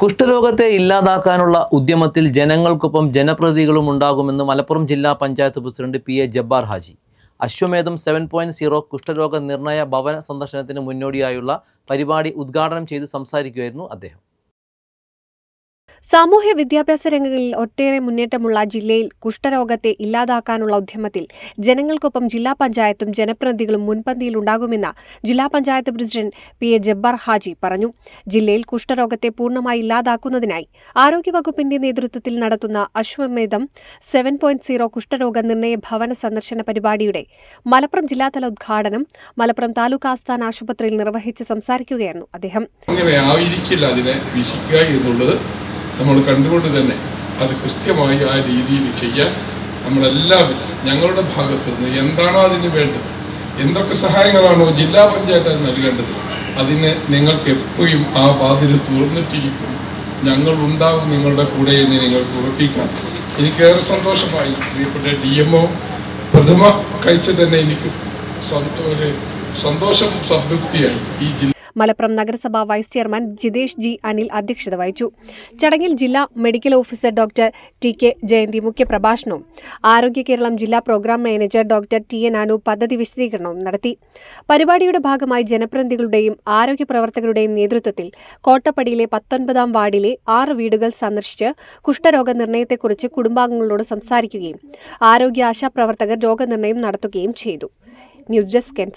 കുഷ്ഠരോഗത്തെ ഇല്ലാതാക്കാനുള്ള ഉദ്യമത്തിൽ ജനങ്ങൾക്കൊപ്പം ജനപ്രതികളും ഉണ്ടാകുമെന്ന് മലപ്പുറം ജില്ലാ panchayat president P A Jabbar Haji. Ashwamedham seven point zero കുഷ്ഠരോഗ നിർണയ ഭവന സന്ദർശനത്തിന് മുന്നോടിയായുള്ള പരിപാടി ഉദ്ഘാടനം ചെയ്ത് സംസാരിക്കുകയായിരുന്നു അദ്ദേഹം. സാമൂഹ്യ വിദ്യാഭ്യാസ രംഗങ്ങളിൽ ഒട്ടേറെ മുന്നേറ്റമുള്ള ജില്ലയിൽ കുഷ്ഠരോഗത്തെ ഇല്ലാതാക്കാനുള്ള ഉദ്യമത്തിൽ ജനങ്ങൾക്കൊപ്പം ജില്ലാ പഞ്ചായത്തും ജനപ്രതിനിധികളും മുൻപന്തിയിലുണ്ടാകുമെന്ന് ജില്ലാ panchayat president P A Jabbar Haji പറഞ്ഞു. ജില്ലയിൽ കുഷ്ഠരോഗത്തെ പൂർണമായി ഇല്ലാതാക്കുന്നതിനായി ആരോഗ്യവകുപ്പിന്റെ നേതൃത്വത്തിൽ നടത്തുന്ന അശ്വമേധം സെവൻ പോയിന്റ് സീറോ കുഷ്ഠരോഗ നിർണയ ഭവന സന്ദർശന പരിപാടിയുടെ മലപ്പുറം ജില്ലാതല ഉദ്ഘാടനം മലപ്പുറം താലൂക്ക് ആസ്ഥാന ആശുപത്രിയിൽ നിർവഹിച്ച് സംസാരിക്കുകയായിരുന്നു അദ്ദേഹം. നമ്മൾ കണ്ടുകൊണ്ട് തന്നെ അത് കൃത്യമായി ആ രീതിയിൽ ചെയ്യാൻ നമ്മളെല്ലാവരും ഞങ്ങളുടെ ഭാഗത്ത് നിന്ന് എന്താണോ അതിന് വേണ്ടത് എന്തൊക്കെ സഹായങ്ങളാണോ ജില്ലാ പഞ്ചായത്ത് നൽകേണ്ടത് അതിന് നിങ്ങൾക്ക് എപ്പോഴും ആ വാതിൽ തുറന്നിട്ടിരിക്കും. ഞങ്ങൾ ഉണ്ടാവും നിങ്ങളുടെ കൂടെ എന്ന് നിങ്ങൾക്ക് ഉറപ്പിക്കാം. എനിക്കേറെ സന്തോഷമായി പ്രിയപ്പെട്ട ഡി എം ഒ പ്രഥമ കഴിച്ച തന്നെ എനിക്ക് സന്തോഷം സംതൃപ്തിയായി ഈ ജില്ല മലപ്പുറം നഗരസഭാ vice chairman Jithesh G Anil അധ്യക്ഷത വഹിച്ചു. ചടങ്ങിൽ ജില്ലാ medical officer doctor T K Jayanthi മുഖ്യപ്രഭാഷണവും Arogya Keralam ജില്ലാ programme manager doctor T N Anu പദ്ധതി വിശദീകരണവും നടത്തി. പരിപാടിയുടെ ഭാഗമായി ജനപ്രതിനിധികളുടെയും ആരോഗ്യ പ്രവർത്തകരുടെയും നേതൃത്വത്തിൽ കോട്ടപ്പടിയിലെ പത്തൊൻപതാം വാർഡിലെ ആറ് വീടുകൾ സന്ദർശിച്ച് കുഷ്ഠരോഗ നിർണയത്തെക്കുറിച്ച് കുടുംബാംഗങ്ങളോട് സംസാരിക്കുകയും ആരോഗ്യ ആശാപ്രവർത്തകർ രോഗനിർണയം നടത്തുകയും ചെയ്തു. News desk N